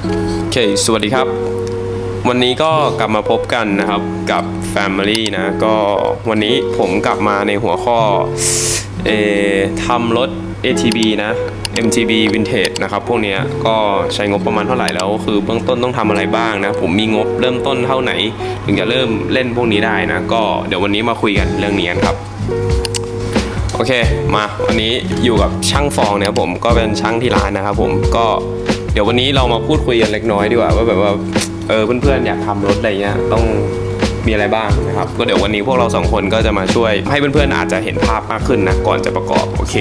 โอเค สวัสดีครับ วันนี้ก็กลับมาพบกันนะครับกับ Family นะ ก็วันนี้ผมกลับมาในหัวข้อเอทำรถ ATB นะ MTB Vintage นะครับ พวกเนี้ยก็ใช้งบประมาณเท่าไหร่แล้ว คือเบื้องต้นต้องทำอะไรบ้างนะ ผมมีงบเริ่มต้นเท่าไหน ถึงจะเริ่มเล่นพวกนี้ได้นะ ก็เดี๋ยววันนี้มาคุยกันเรื่องนี้กันครับโอเค มาวันนี้อยู่กับช่างฟองนะครับผมก็เป็นช่างที่ร้านนะครับผมก็ เดี๋ยววันนี้เรามาพูดคุยกันเล็กน้อยดีกว่าว่าแบบว่าเออเพื่อนๆอยากทำรถอะไรเงี้ยต้องมีอะไรบ้างนะครับก็เดี๋ยววันนี้พวกเราสองคนก็จะมาช่วย ให้เพื่อนๆอาจจะเห็นภาพมากขึ้นนะก่อนจะประกอบโอเค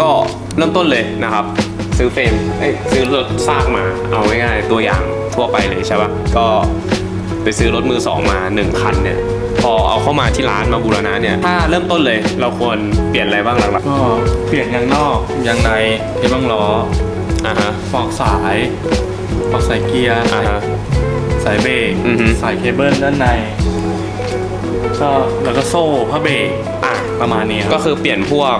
ก็เริ่มต้นเลยนะครับ ซื้อเฟรมเอ้ยซื้อรถซากมาเอาง่ายๆตัวอย่างทั่วไปเลยใช่ปะก็ไปซื้อรถมือสองมาหนึ่งคันเนี่ยพอเอาเข้ามาที่ร้านมาบูรณะเนี่ยถ้าเริ่มต้นเลยเราควรเปลี่ยนอะไรบ้างหลักก็เปลี่ยนยางนอกยางในเทปบังล้อ อ่าฮะฟอกสายฟอกสายเกียร์อ่าฮะ สายเบรกอือฮึ สายเคเบิลด้านใน ก็แล้วก็โซ่ผ้าเบรกอะ ประมาณนี้ครับ ก็คือเปลี่ยนพวก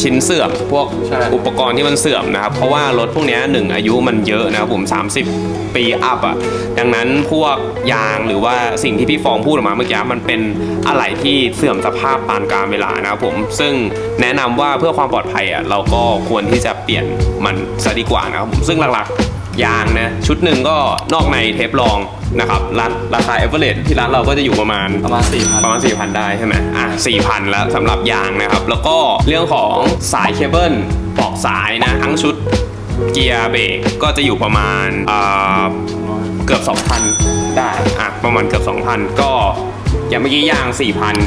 ชิ้นเสื่อมพวกใช่ อุปกรณ์ที่มันเสื่อมนะครับ เพราะว่ารถพวกเนี้ยหนึ่งอายุมันเยอะนะครับผม 30 ปีอัพอะดังนั้นพวกยางหรือว่าสิ่งที่พี่ฟองพูดออกมาเมื่อกี้มันเป็นอะไหล่ที่เสื่อมสภาพปานกลางเวลานะครับผมซึ่งแนะนำว่าเพื่อความปลอดภัยอะเราก็ควรที่จะเปลี่ยนมันซะดีกว่านะครับผมซึ่งหลักๆยางนะชุดหนึ่งก็นอกในเทปรอง นะครับร้านราคาเอเวอเรสที่ร้านเราก็จะอยู่ประมาณประมาณสี่พันประมาณ 4,000 ได้ใช่ไหมอะ4,000 แล้วสำหรับยางนะครับ แล้วก็เรื่องของสายเคเบิลปลอกสายนะ ทั้งชุดเกียร์เบรกก็จะอยู่ประมาณอ่าเกือบ 2,000 ได้อะประมาณเกือบ 2,000 ก็อย่างเมื่อกี้ยาง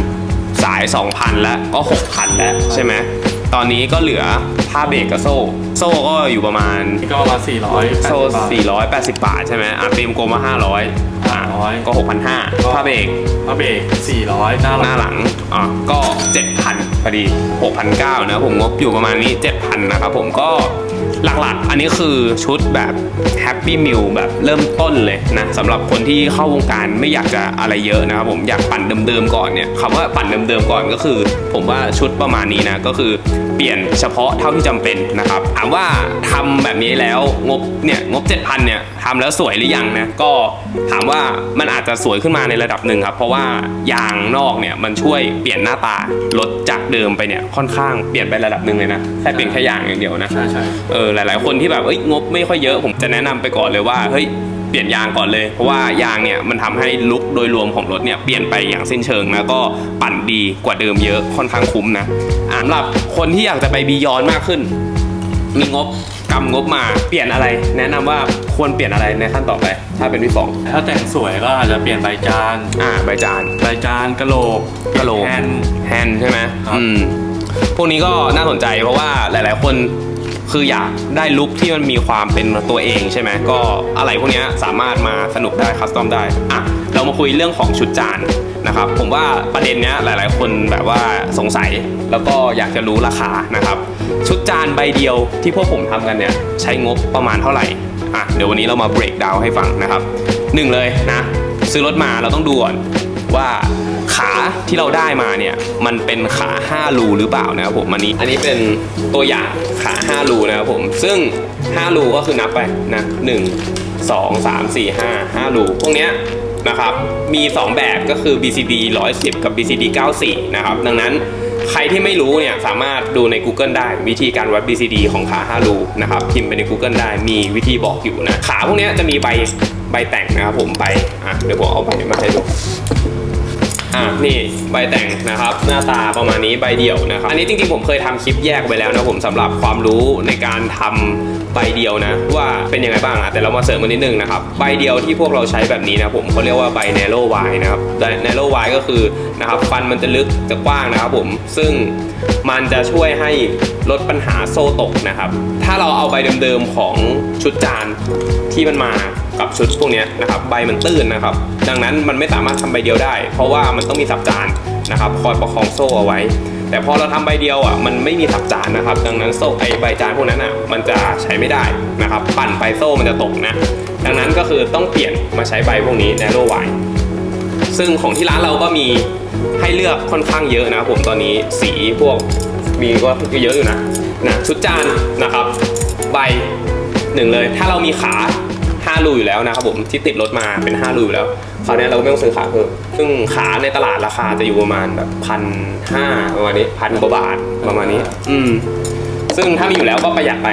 4,000 สาย 2,000 แล้วก็ 6,000 แล้วใช่ไหม ตอนนี้ก็เหลือผ้าเบรกกับโซ่ โซ่ก็อยู่ประมาณนี่ก็ประมาณสี่ร้อยโซ่480 บาทใช่ไหมอะเตรียมโกมา 500อะ500ก็6,500ผ้าเบรกผ้าเบรกสี่ร้อยหน้าหน้าหลังอะก็ 7,000 พอดี 6,900นะผมงบอยู่ประมาณนี้ 7,000 นะครับผมก็หลักๆ อันนี้คือชุดแบบ Happy Meal แบบเริ่มต้นเลยนะสำหรับคนที่เข้าวงการไม่อยากจะอะไรเยอะนะครับผมอยากปั่นเดิมๆก่อนเนี่ยคำว่าปั่นเดิมๆก่อนก็คือ ผมว่าชุดประมาณนี้นะก็คือเปลี่ยนเฉพาะเท่าที่จำเป็นนะครับถามว่าทำแบบนี้แล้วงบเนี่ยงบ 7,000เนี่ยทำแล้วสวยหรือยังนะก็ถามว่ามันอาจจะสวยขึ้นมาในระดับหนึ่งครับเพราะว่ายางนอกเนี่ยมันช่วยเปลี่ยนหน้าตารถจากเดิมไปเนี่ยค่อนข้างเปลี่ยนไประดับหนึ่งเลยนะแค่เปลี่ยนแค่ยางอย่างเดียวนะใช่ใช่เออหลาย ๆ คนที่แบบเอ้ยงบไม่ค่อยเยอะผมจะแนะนำไปก่อนเลยว่าเฮ้ยเปลี่ยนยางก่อนเลยเพราะว่ายางเนี่ยมันทำให้ลุคโดยรวมของรถเนี่ยเปลี่ยนไปอย่างสิ้นเชิงนะก็ปั่นดีกว่าเดิมเยอะค่อนข้างคุ้มนะอ่าสำหรับคนที่อยากจะไปบียอนมากขึ้น มีงบ กำงบมาเปลี่ยนอะไร แนะนำว่าควรเปลี่ยนอะไรในขั้นต่อไป ถ้าเป็นพี่ฟองถ้าแต่งสวยก็อาจจะเปลี่ยนใบจานอ่าใบจาน ใบจานกระโหลกกะโหลก แฮนด์ แฮนด์ใช่ไหมครับ อืม พวกนี้ก็น่าสนใจเพราะว่าหลาย ๆ คนคืออยากได้ลุคที่มันมีความเป็นตัวเองใช่ไหมก็อะไรพวกเนี้ยสามารถมาสนุกได้คัสตอมได้ อะ เรามาคุยเรื่องของชุดจานนะครับ ผมว่าประเด็นเนี้ยหลาย ๆ คนแบบว่าสงสัยแล้วก็อยากจะรู้ราคานะครับ ชุดจานใบเดียวที่พวกผมทำกันเนี่ยใช้งบประมาณเท่าไหร่อะเดี๋ยววันนี้เรามา break down ให้ฟังนะครับหนึ่งเลยนะซื้อรถมาเราต้องดูก่อนว่าขาที่เราได้มาเนี่ยมันเป็นขา5รูหรือเปล่านะครับผมอันนี้อันนี้เป็นตัวอย่างขา5รูนะครับผมซึ่ง5รูก็คือนับไปนะ1 2 3 4 5 5รูพวกเนี้ย นะครับ มี 2 แบบก็คือ BCD 110 กับ BCD 94 นะครับ ดังนั้นใครที่ไม่รู้เนี่ยสามารถดูใน Google ได้วิธีการวัด BCD ของขา5รูนะครับพิมพ์ไปใน Google ได้มีวิธีบอกอยู่นะ ขาพวกนี้จะมีใบใบแต่งนะครับผมใบอะเดี๋ยวผมเอาใบมาให้ดู อะนี่ใบแต่งนะครับ หน้าตาประมาณนี้ใบเดี่ยวนะครับ อันนี้จริงๆผมเคยทำคลิปแยกไปแล้วนะผมสำหรับความรู้ในการทำใบเดียวนะ ว่าเป็นยังไงบ้างอะแต่เรามาเสริมกันนิดนึงนะครับ ใบเดียวที่พวกเราใช้แบบนี้นะผมเขาเรียกว่าใบ narrow wide นะครับ narrow wide ก็คือนะครับฟันมันจะลึกจะกว้างนะครับผมซึ่งมันจะช่วยให้ลดปัญหาโซ่ตกนะครับ ถ้าเราเอาใบเดิมๆของชุดจานที่มันมากับชุดพวกนี้นะครับใบมันตื้นนะครับ ดังนั้นมันไม่สามารถทำใบเดียวได้ เพราะว่ามันต้องมีสับจานนะครับคอยประคองโซ่เอาไว้ แต่พอเราทำใบเดียวอะมันไม่มีสับจานนะครับ ดังนั้นโซ่ไอใบจานพวกนั้นอะมันจะใช้ไม่ได้นะครับ ปั่นไปโซ่มันจะตกนะดังนั้นก็คือต้องเปลี่ยนมาใช้ใบพวกนี้ narrow wide ซึ่งของที่ร้านเราก็มีให้เลือกค่อนข้างเยอะนะครับผมตอนนี้สีพวกมีก็เยอะอยู่นะนะชุดจานนะครับ ใบหนึ่งเลย ถ้าเรามีขา 5รูอยู่แล้วนะครับผมที่ติดรถมาเป็น5รูอยู่แล้วคราวเนี้ยเราก็ไม่ต้องซื้อขาเพิ่มซึ่งขาในตลาดราคาจะอยู่ประมาณแบบพันห้าประมาณนี้พันกว่าบาทประมาณนี้ อืม ซึ่งถ้ามีอยู่แล้วก็ประหยัดไป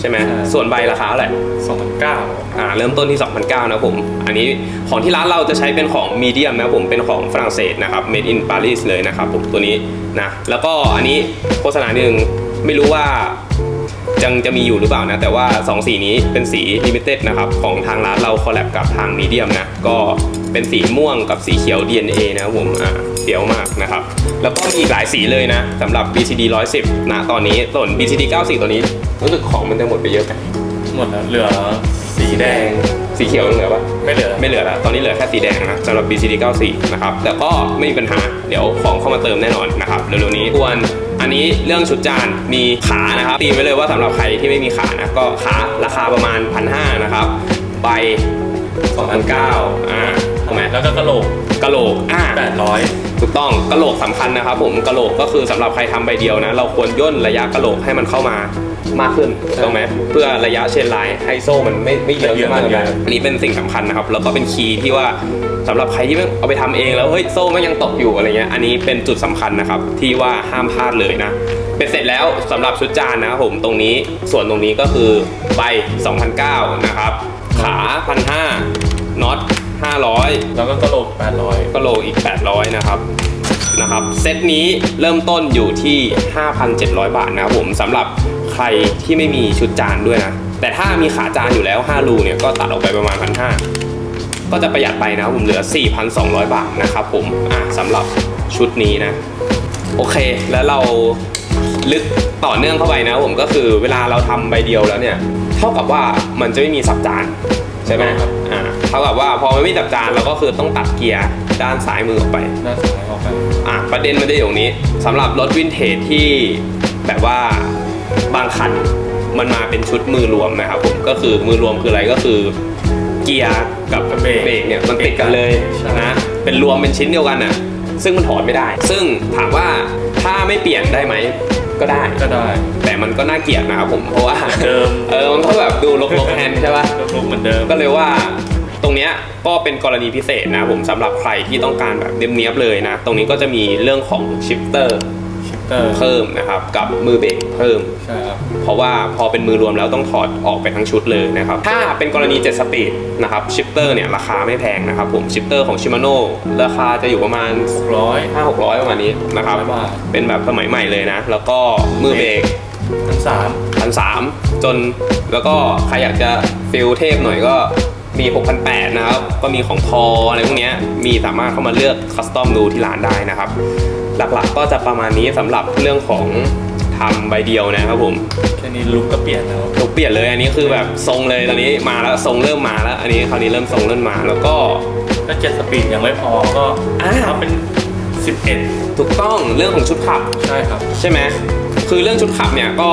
ใช่ไหมใช่ส่วนใบราคาเท่าไหร่สองพันเก้าอ่าเริ่มต้นที่ 2,009นะครับผม อันนี้ของที่ร้านเราจะใช้เป็นของมีเดียมนะครับผมเป็นของฝรั่งเศสนะครับ made in Paris เลยนะครับผมตัวนี้นะแล้วก็อันนี้โฆษณาหนึ่งไม่รู้ว่า ยังจะมีอยู่หรือเปล่านะ แต่ว่า 2 สีนี้เป็นสี limited นะครับ ของทางร้านเราคอลแลบกับทางมีเดียมนะ ก็เป็นสีม่วงกับสีเขียว DNA นะครับผมอ่าเดี๋ยวมากนะครับ แล้วก็มีอีกหลายสีเลยนะสำหรับ BCD 110นะตอนนี้ส่วน BCD 94 ตัวนี้ รู้สึกของมันจะหมดไปเยอะไปหมดแล้วเหลือสีแดง สีเขียวยังเหลือปะไม่เหลือไม่เหลือแล้วตอนนี้เหลือแค่สีแดงนะสำหรับ BCD 94นะครับแต่ก็ไม่มีปัญหาเดี๋ยวของเข้ามาเติมแน่นอนนะครับเร็วๆนี้ส่วน อันนี้เรื่องชุดจานมีขานะครับตีไว้เลยว่าสำหรับใครที่ไม่มีขานะก็ขาราคาประมาณ1,500นะครับใบ2,900อ่าถูกไหมแล้วก็กระโหลกกะโหลกอ่าแปดร้อยถูกต้องกะโหลกสำคัญนะครับผมกะโหลกก็คือสำหรับใครทำใบเดียวนะ เราควรย่นระยะกะโหลกให้มันเข้ามามากขึ้นถูกต้องไหมเพื่อระยะเชนไลน์ให้โซ่มันไม่ไม่เยอะมากเกินไปอันนี้เป็นสิ่งสำคัญนะครับ แล้วก็เป็นคีย์ที่ว่า สำหรับใครที่ไม่เอาไปทำเองแล้วเฮ้ยโซ่มันยังตกอยู่อะไรเงี้ยอันนี้เป็นจุดสำคัญนะครับที่ว่าห้ามพลาดเลยนะเป็นเสร็จแล้วสำหรับชุดจานนะครับผมตรงนี้ส่วนตรงนี้ก็คือใบ2,009นะครับขา1,500น็อต500 แล้วก็กระโหลกแปดร้อยก็โลอีก 800 นะครับนะครับเซตนี้เริ่มต้นอยู่ที่ 5,700 บาทนะครับผมสำหรับใครที่ไม่มีชุดจานด้วยนะ แต่ถ้ามีขาจานอยู่แล้ว 5 รูเนี่ยก็ตัดออกไปประมาณ 1,500 ก็จะประหยัดไปนะครับผมเหลือ 4,200 บาทนะครับผมอะสำหรับชุดนี้นะ โอเคแล้วเราลึกต่อเนื่องเข้าไปนะผมก็คือเวลาเราทำใบเดียวแล้วเนี่ย เท่ากับว่ามันจะไม่มีสับจานใช่ไหมครับอ่าเท่ากับว่าพอมันไม่มีสับจานเราก็คือต้องตัดเกียร์ด้านซ้ายมือออกไปหน้าซ้ายออกไปอะประเด็นมันจะอยู่ตรงนี้สำหรับรถวินเทจที่แบบว่าบางคันมันมาเป็นชุดมือรวมนะครับผมก็คือมือรวมคืออะไรก็คือ เกียร์กับกับเบรกเบรกเนี่ยมันติดกันเลยใช่นะเป็นรวมเป็นชิ้นเดียวกันอะซึ่งมันถอดไม่ได้ ซึ่งถามว่าถ้าไม่เปลี่ยนได้ไหมก็ได้ก็ได้ แต่มันก็น่าเกลียดนะครับผมเพราะว่าเดิมเออมันก็แบบดูลกๆแฮนด์ใช่ปะลูกเหมือนเดิมก็เลยว่าตรงเนี้ยก็เป็นกรณีพิเศษนะผมสำหรับใครที่ต้องการแบบเนียบๆเลยนะ ตรงนี้ก็จะมีเรื่องของชิปเตอร์ชิป เตอร์เพิ่มนะครับกับมือเบรกเพิ่ม ใช่ครับ เพราะว่าพอเป็นมือรวมแล้วต้องถอดออกไปทั้งชุดเลยนะครับ ถ้าเป็นกรณี 7 สปีดนะครับชิปเตอร์เนี่ยราคาไม่แพงนะครับผมชิปเตอร์ของชิมาโน่ราคาจะอยู่ประมาณ ร้อย 5 6 0 0 ประมาณนี้นะครับ ร้อยบาท เป็นแบบสมัยใหม่เลยนะ แล้วก็มือเบรกทั้งสาม พันสามจนแล้วก็ใครอยากจะฟิลเทพหน่อยก็มี 6,800 นะครับ ก็มีของพออะไรพวกเนี้ยมีสามารถเข้ามาเลือกคัสตอมดูที่ร้านได้นะครับ หลักๆ ก็จะประมาณนี้สำหรับเรื่องของทำใบเดียวนะครับผมแค่นี้ลุกก็เปลี่ยนแล้ว ลุกเปลี่ยนเลยอันนี้คือแบบทรงเลยตอนนี้มาแล้วทรงเริ่มมาแล้ว อันนี้คราวนี้เริ่มทรงเริ่มมาแล้วก็ถ้าเจ็ดสปีดยังไม่พอก็อ่าถ้าเป็นสิบเอ็ดถูกต้องเรื่องของชุดขับ ใช่ครับ ใช่ไหม คือเรื่องชุดขับเนี่ยก็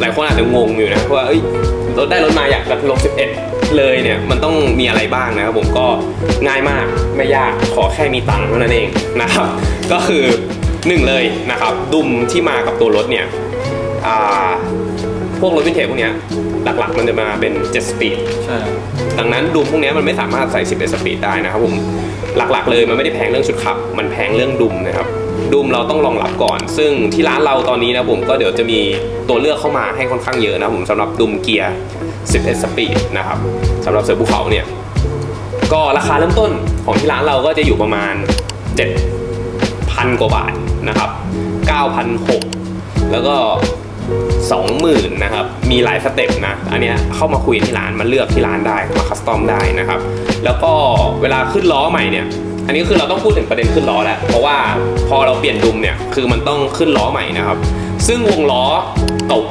หลายคนอาจจะงงอยู่นะว่าเอ้ยรถได้รถมาอยากจะลง 11 เลยเนี่ยมันต้องมีอะไรบ้างนะครับผมก็ง่ายมากไม่ยากขอแค่มีตังค์เท่านั้นเองนะครับ ก็คือ หนึ่งเลยนะครับดุมที่มากับตัวรถเนี่ยอ่าพวกรถวินเทจพวกเนี้ยหลักๆ มันจะมาเป็น 7 สปีดใช่ครับดังนั้นดุมพวกเนี้ยมันไม่สามารถใส่ 11 สปีดได้นะครับผมหลักๆเลยมันไม่ได้แพงเรื่องชุดขับ มันแพงเรื่องดุมนะครับดุมเราต้องรองรับก่อน ซึ่งที่ร้านเราตอนนี้นะผมก็เดี๋ยวจะมีตัวเลือกเข้ามาให้ค่อนข้างเยอะนะผมสำหรับดุมเกียร์ 11 สปีดนะครับสำหรับเสือภูเขาเนี่ยก็ราคาเริ่มต้นของที่ร้านเราก็จะอยู่ประมาณ 7,000 กว่าบาท นะครับ9,600แล้วก็ 20,000นะครับ มีหลายสเต็ปนะ อันเนี้ยเข้ามาคุยที่ร้านมาเลือกที่ร้านได้ มาคัสตอมได้นะครับ แล้วก็เวลาขึ้นล้อใหม่เนี่ย อันนี้คือเราต้องพูดถึงประเด็นขึ้นล้อแล้ว เพราะว่าพอเราเปลี่ยนดุมเนี่ย คือมันต้องขึ้นล้อใหม่นะครับ ซึ่งวงล้อ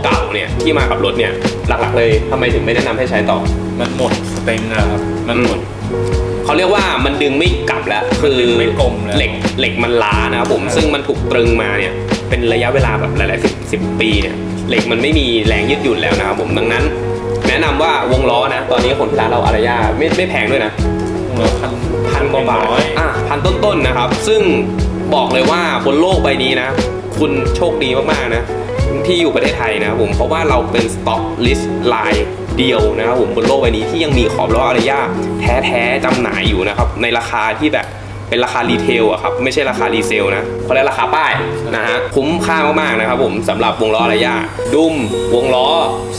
เก่าๆเนี่ยที่มากับรถเนี่ย หลักๆเลยทำไมถึงไม่แนะนำให้ใช้ต่อ มันหมดสเต็งอะครับ มันหมด เขาเรียกว่ามันดึงไม่กลับแล้ว คือมันดึงไม่กลมแล้ว เหล็กเหล็กมันล้านะครับผมใช่ซึ่งมันถูกตรึงมาเนี่ยเป็นระยะเวลาแบบหลายๆสิบสิบปีเนี่ยเหล็กมันไม่มีแรงยืดหยุ่นแล้วนะครับผมดังนั้น แนะนำว่าวงล้อนะ ตอนนี้คนที่ร้านเราอารยาไม่ไม่แพงด้วยนะพวกเราพันพันกว่าบาทร้อยอะพันต้นๆนะครับ ซึ่งบอกเลยว่าบนโลกใบนี้นะ คุณโชคดีมากๆนะ ที่อยู่ประเทศไทยนะผมเพราะว่าเราเป็น stock list line เดียวนะครับผมบนโลกใบนี้ที่ยังมีขอบล้ออารยาแท้ๆจำหน่ายอยู่นะครับในราคาที่แบบเป็นราคารีเทลอะครับไม่ใช่ราคารีเซลนะเขาเรียกราคาป้ายนะฮะคุ้มค่ามากๆนะครับผมสำหรับวงล้ออารยาดุมวงล้อ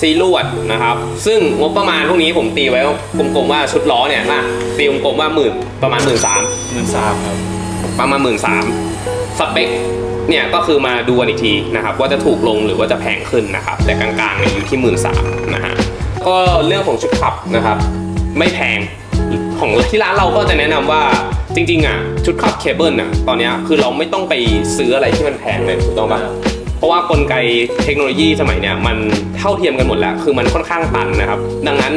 ซีลวดนะครับ ซึ่งงบประมาณพวกนี้ผมตีไว้กลมๆว่าชุดล้อเนี่ยนะตีกลมๆว่าหมื่นประมาณหมื่นสามหมื่นสามครับประมาณหมื่นสามสเปคเนี่ยก็คือมาดูกันอีกทีนะครับว่าจะถูกลงหรือว่าจะแพงขึ้นนะครับแต่กลางๆเนี่ยอยู่ที่หมื่นสามนะฮะ ก็เรื่องของชุดขับนะครับ ไม่แพงของที่ร้านเราก็จะแนะนำว่าจริงๆอะชุดขับเคเบิลอะตอนเนี้ยคือเราไม่ต้องไปซื้ออะไรที่มันแพงเลยถูกต้องปะเพราะว่ากลไกเทคโนโลยีสมัยเนี้ยมันเท่าเทียมกันหมดแล้ว คือมันค่อนข้างตันนะครับ ดังนั้น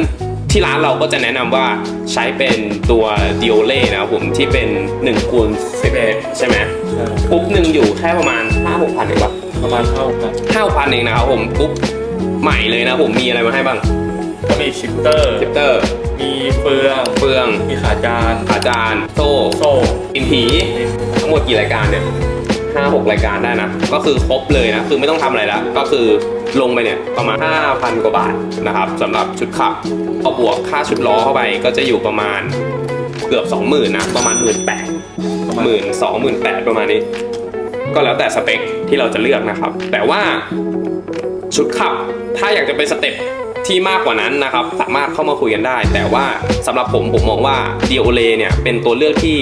ที่ร้านเราก็จะแนะนำว่าใช้เป็นตัวดิโอเล่นะครับผมที่เป็น1คูณ11ใช่ไหมใช่ปุ๊บหนึ่งอยู่แค่ประมาณ5 6พันเองปะประมาณเท่ากันห้าพันเองนะครับผมปุ๊บใหม่เลยนะผมมีอะไรมาให้บ้างก็ มีชิปเตอร์เซปเตอร์มีเฟือง เฟืองมีขาจานขาจานโซ่โซ่อินผีทั้งหมดกี่รายการเนี่ยห้าหกรายการได้นะ ก็คือครบเลยนะ คือไม่ต้องทำอะไรแล้ว ก็คือลงไปเนี่ยประมาณ 5,000 กว่าบาทนะครับสำหรับชุดขับพอบวกค่าชุดล้อเข้าไปก็จะอยู่ประมาณเกือบ 20,000นะ ประมาณ 1 8 0 0 0ประมาณหมื่นสองหมื่นแปดประมาณนี้ ก็แล้วแต่สเปคที่เราจะเลือกนะครับ แต่ว่าชุดขับถ้าอยากจะเป็นสเต็ป ที่มากกว่านั้นนะครับสามารถเข้ามาคุยกันได้ แต่ว่าสำหรับผมผมมองว่า d ดีโอเลเนี่ยเป็นตัวเลือกที่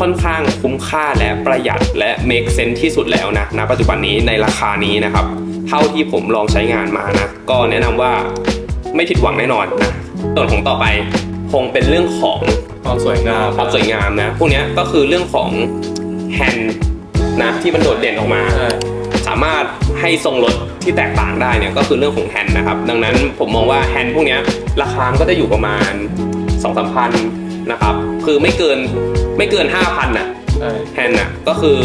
ค่อนข้างคุ้มค่าและประหยัดและ make sense ที่สุดแล้วนะณปัจจุบันนี้ในราคานี้นะครับ เท่าที่ผมลองใช้งานมานะ ก็แนะนำว่าไม่ผิดหวังแน่นอนนะส่วนของต่อไปคงเป็นเรื่องของความสวยงามความสวยงามนะพวกเนี้ยก็คือเรื่องของแฮนด์นะที่มันโดดเด่นออกมาใช่สามารถ ให้ทรงรถที่แตกต่างได้เนี่ยก็คือเรื่องของแฮนด์นะครับ ดังนั้นผมมองว่าแฮนด์พวกเนี้ยราคามันก็จะอยู่ประมาณ2องสามพันนะครับคือไม่เกินไม่เกิน 5,000น่ะใช่แฮนด์น่ะก็คือ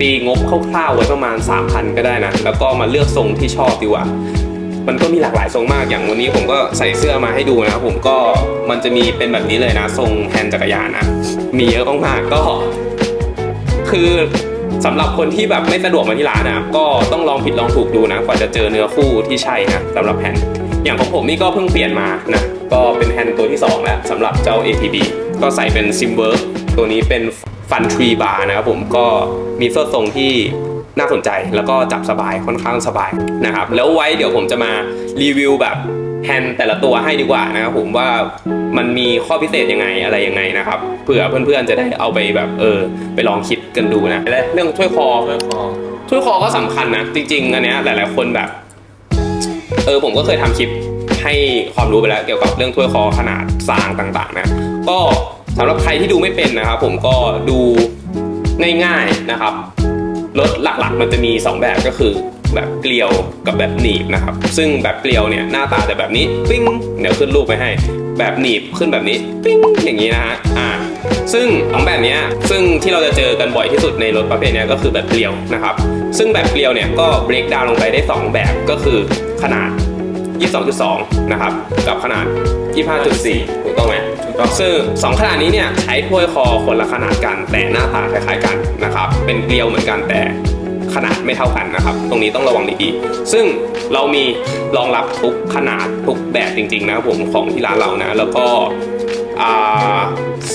ตีงบคร่าวๆไว้ประมาณ 3,000 ก็ได้นะ แล้วก็มาเลือกทรงที่ชอบดีกว่า มันก็มีหลากหลายทรงมากอย่างวันนี้ผมก็ใส่เสื้อมาให้ดูนะครับผมก็มันจะมีเป็นแบบนี้เลยนะ ทรงแฮนด์จักรยานนะมีเยอะมากๆก็ คือ สำหรับคนที่แบบไม่สะดวกมาที่ร้านนะก็ต้องลองผิดลองถูกดูนะกว่าจะเจอเนื้อคู่ที่ใช่นะสำหรับแฮนอย่างของผมนี่ก็เพิ่งเปลี่ยนมานะก็เป็นแฮนตัวที่สองแล้วสำหรับเจ้า ATB ก็ใส่เป็น Simwork ตัวนี้เป็นฟันทรีบาร์นะครับผมก็มีเสื้อทรงที่น่าสนใจแล้วก็จับสบายค่อนข้างสบายนะครับแล้วไว้เดี๋ยวผมจะมารีวิวแบบแฮนด์แต่ละตัวให้ดีกว่านะครับผมว่ามันมีข้อพิเศษยังไงอะไรยังไงนะครับเผื่อเพื่อนๆจะได้เอาไปแบบเออไปลองคิด กันดูนะและเรื่องถ้วยคอเพื่อคอถ้วยคอก็สำคัญนะจริง ๆ อันเนี้ยหลายๆคนแบบ เออผมก็เคยทำคลิปให้ความรู้ไปแล้วเกี่ยวกับเรื่องถ้วยคอขนาดซางต่าง ๆ นะ ก็สำหรับใครที่ดูไม่เป็นนะครับ ผมก็ดูง่ายๆนะครับรถหลักๆ มันจะมี 2 แบบก็คือแบบเกลียวกับแบบหนีบนะครับ ซึ่งแบบเกลียวเนี่ยหน้าตาจะแบบนี้ปิ้งเดี๋ยวขึ้นรูปไปให้ แบบหนีบขึ้นแบบนี้ปิ้งอย่างนี้นะฮะอ่าซึ่งสองแบบเนี้ยซึ่งที่เราจะเจอกันบ่อยที่สุดในรถประเภทเนี้ยก็คือแบบเกลียวนะครับ ซึ่งแบบเกลียวเนี่ยก็เบรกดาวลงไปได้ 2 แบบก็คือขนาด 22.2 นะครับ กับขนาด 25.4 ถูกต้องไหมถูกต้องซึ่งสองขนาดนี้เนี่ยใช้ถ้วยคอคนละขนาดกันแต่หน้าตาคล้ายๆกันนะครับ เป็นเกลียวเหมือนกันแต่ ขนาดไม่เท่ากันนะครับ ตรงนี้ต้องระวังดีๆ ซึ่งเรามีรองรับทุกขนาดทุกแบบจริงๆนะครับผมของที่ร้านเรานะ แล้วก็อ่า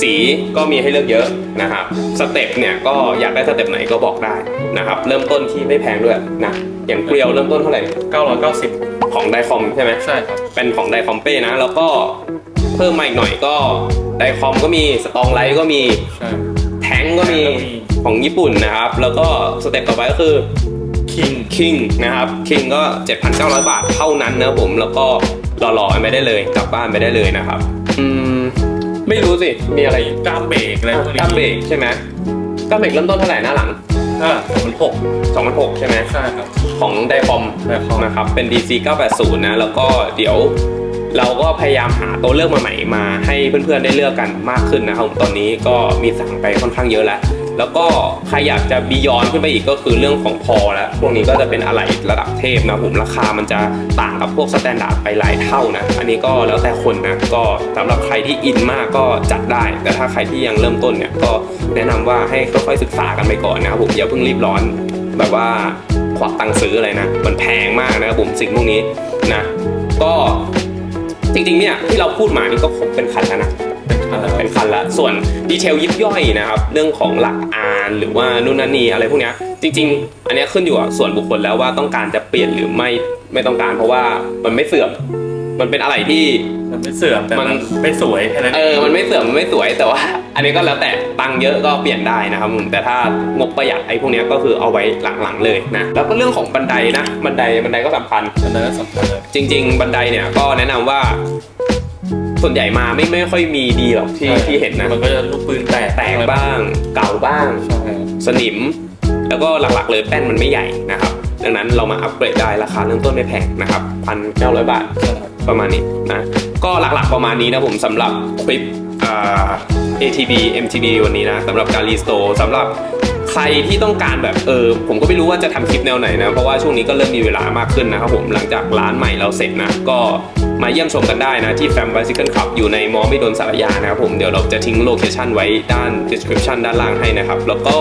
สีก็มีให้เลือกเยอะนะครับสเต็ปเนี่ยก็อยากได้สเต็ปไหนก็บอกได้นะครับเริ่มต้นที่ไม่แพงด้วยนะอย่างเกลียวเริ่มต้นเท่าไหร่ 990 ของไดคอมใช่ไหมใช่ครับเป็นของไดคอมเป้นะ แล้วก็เพิ่มมาอีกหน่อยก็ไดคอมก็มีสตองไลท์ก็มีใช่แทงก็มีก็มี ของญี่ปุ่นนะครับ แล้วก็สเต็ปต่อไปก็คือคิงคิงนะครับคิงก็ 7,900 บาทเท่านั้นนะครับผมแล้วก็รอๆไปได้เลยกลับบ้านไปได้เลยนะครับ อืม ไม่รู้สิ มีอะไรอีกกล้ามเบรกอะไรพวกนี้ก้ามเบรกใช่ไหมก้ามเบรกเริ่มต้นเท่าไหร่หน้าหลังอ่ามันหก2,600ใช่ไหมใช่ครับ ของไดคอม Dicom นะครับ เป็น DC 980 นะ แล้วก็เดี๋ยวเราก็พยายามหาตัวเลือกมาใหม่มาให้เพื่อนๆได้เลือกกันมากขึ้นนะครับผมตอนนี้ก็มีสั่งไปค่อนข้างเยอะแล้ว แล้วก็ใครอยากจะบียอนขึ้นไปอีกก็คือเรื่องของพอแล้วพวกนี้ก็จะเป็นอะไรระดับเทพนะผมราคามันจะต่างกับพวกสแตนดาร์ดไปหลายเท่านะ อันนี้ก็แล้วแต่คนนะก็สำหรับใครที่อินมากก็จัดได้ แต่ถ้าใครที่ยังเริ่มต้นเนี่ยก็แนะนำว่าให้ค่อยๆศึกษากันไปก่อนนะครับผมอย่าเพิ่งรีบร้อนแบบว่าควักตังค์ซื้ออะไรนะ มันแพงมากนะครับผมสิ่งพวกนี้นะ ก็จริงๆเนี่ยที่เราพูดมานี่ก็ครบเป็นคันแล้วนะ เป็นคันแล้วเป็นคันละ ส่วนดีเทลยิบย่อยนะครับ เรื่องของหลักอานหรือว่านู่นนั่นนี่อะไรพวกเนี้ยจริง ๆ อันเนี้ยขึ้นอยู่กับส่วนบุคคลแล้วว่าต้องการจะเปลี่ยนหรือไม่ไม่ต้องการเพราะว่ามันไม่เสื่อมมันเป็นอะไรที่มันไม่เสื่อมแต่มัมันนไม่สวยแค่นั้นเออมันไม่เสื่อมมันไม่สวยแต่ว่า อันนี้ก็แล้วแต่ตังค์เยอะก็เปลี่ยนได้นะครับผมแต่ถ้างบประหยัดไอ้พวกเนี้ยก็คือเอาไว้หลังๆเลยนะแล้วก็เรื่องของบันไดนะบันไดบันไดก็สำคัญอันนั้นสำคัญเลยจริง ๆ บันไดเนี่ยก็แนะนำว่า ส่วนใหญ่มาไม่ไม่ค่อยมีดีหรอกที่ที่เห็นนะมันก็จะลูกปืนแตกแตกบ้าง เก่าบ้าง ใช่ สนิม แล้วก็หลักๆเลยแป้นมันไม่ใหญ่นะครับ ดังนั้นเรามาอัปเกรดได้ราคาเริ่มต้นไม่แพงนะครับพันเก้าร้อยบาทใช่ประมาณนี้นะก็หลักๆประมาณนี้นะผมสำหรับคลิปอ่า ATB MTB วันนี้นะสำหรับการรีสโตร์สำหรับใครที่ต้องการแบบเออผมก็ไม่รู้ว่าจะทำคลิปแนวไหนนะ เพราะว่าช่วงนี้ก็เริ่มมีเวลามากขึ้นนะครับผมหลังจากร้านใหม่เราเสร็จนะ ก็ มาเยี่ยมชมกันได้นะที่แฟม Bicycle Club อยู่ในมอไม่โดนสารยานะครับผมเดี๋ยวเราจะทิ้งโลเคชันไว้ด้าน description ด้านล่างให้นะครับ แล้วก็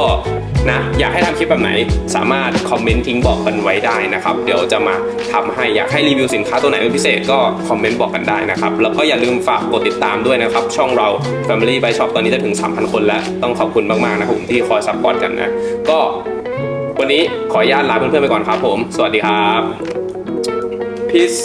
นะอยากให้ทำคลิปแบบไหนสามารถคอมเมนต์ทิ้งบอกกันไว้ได้นะครับ เดี๋ยวจะมาทำให้อยากให้รีวิวสินค้าตัวไหนเป็นพิเศษก็คอมเมนต์บอกกันได้นะครับ แล้วก็อย่าลืมฝากกดติดตามด้วยนะครับ ช่องเรา Family by Shop ตอนนี้จะถึง 3,000 คนแล้ว ต้องขอบคุณมากๆนะครับผมที่คอยซัพพอร์ตกันนะ ก็วันนี้ขออนุญาตลาเพื่อนๆไปก่อนครับผม สวัสดีครับ peace